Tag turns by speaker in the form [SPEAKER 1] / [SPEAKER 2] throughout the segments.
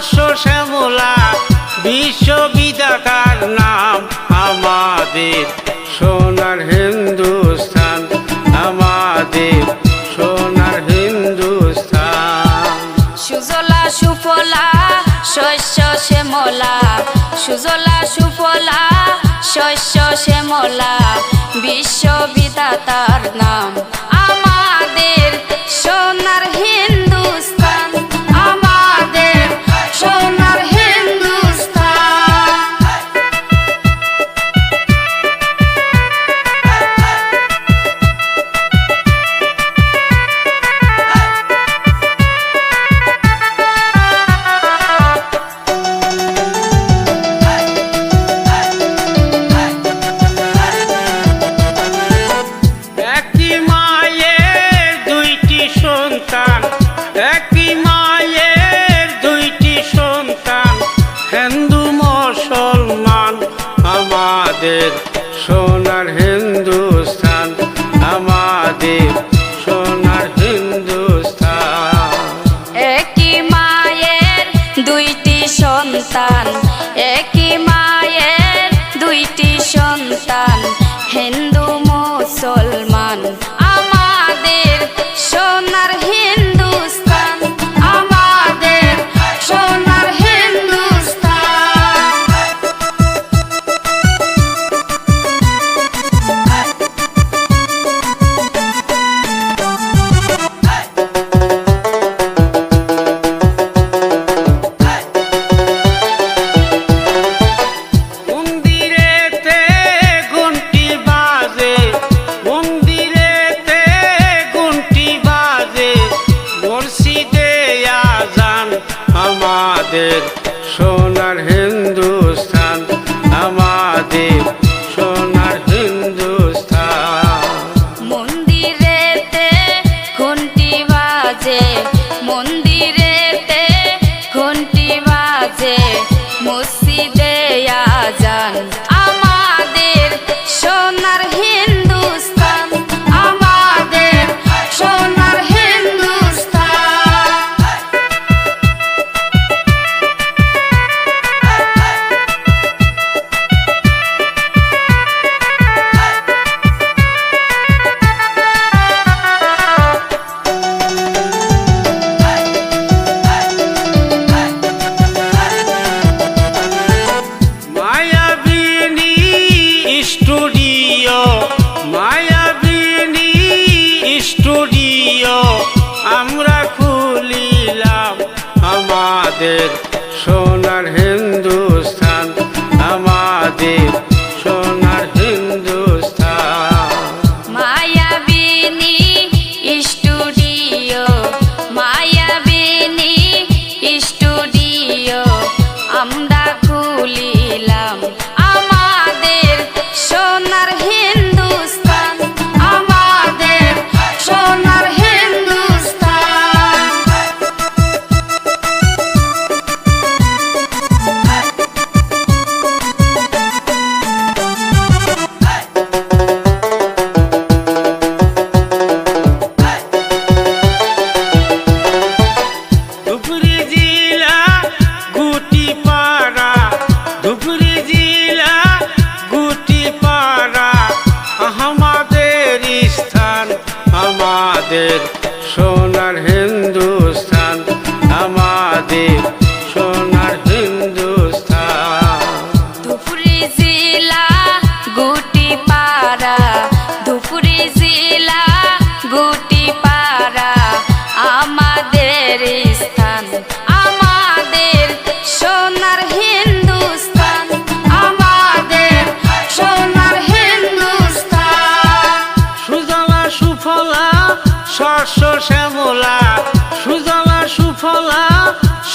[SPEAKER 1] শস্য শ্যামলা বিশ্ববিদাতার নাম আমাদের সোনার হিন্দুস্তান আমাদের সোনার হিন্দুস্তান
[SPEAKER 2] সুজলা, সুফলা, শস্য, শ্যামলা, সুজলা, সুফলা, শস্য, শ্যামলা বিশ্ববিদাতার নাম আমাদের সোনার হিন্দুস্থান, আমাদের সোনার হিন্দুস্থান।
[SPEAKER 1] একই মায়ের দুইটি সন্তান, একই মায়ের দুইটি সন্তান, হিন্দু মুসলমান।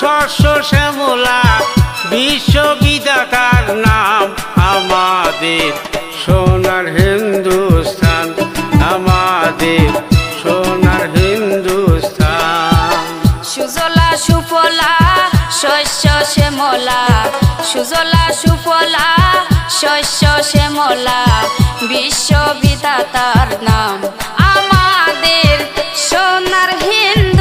[SPEAKER 1] শস্য শ্যামলা বিশ্ববিদাতার নাম আমাদের, সোনার হিন্দুস্থান, আমাদের, সোনার হিন্দুস্তান
[SPEAKER 2] সুজলা, সুফলা, শস্য, শ্যামলা। সুজলা, সুফলা, শস্য, শ্যামলা বিশ্ববিদাতার নাম আমাদের, সোনার হিন্দুস্তান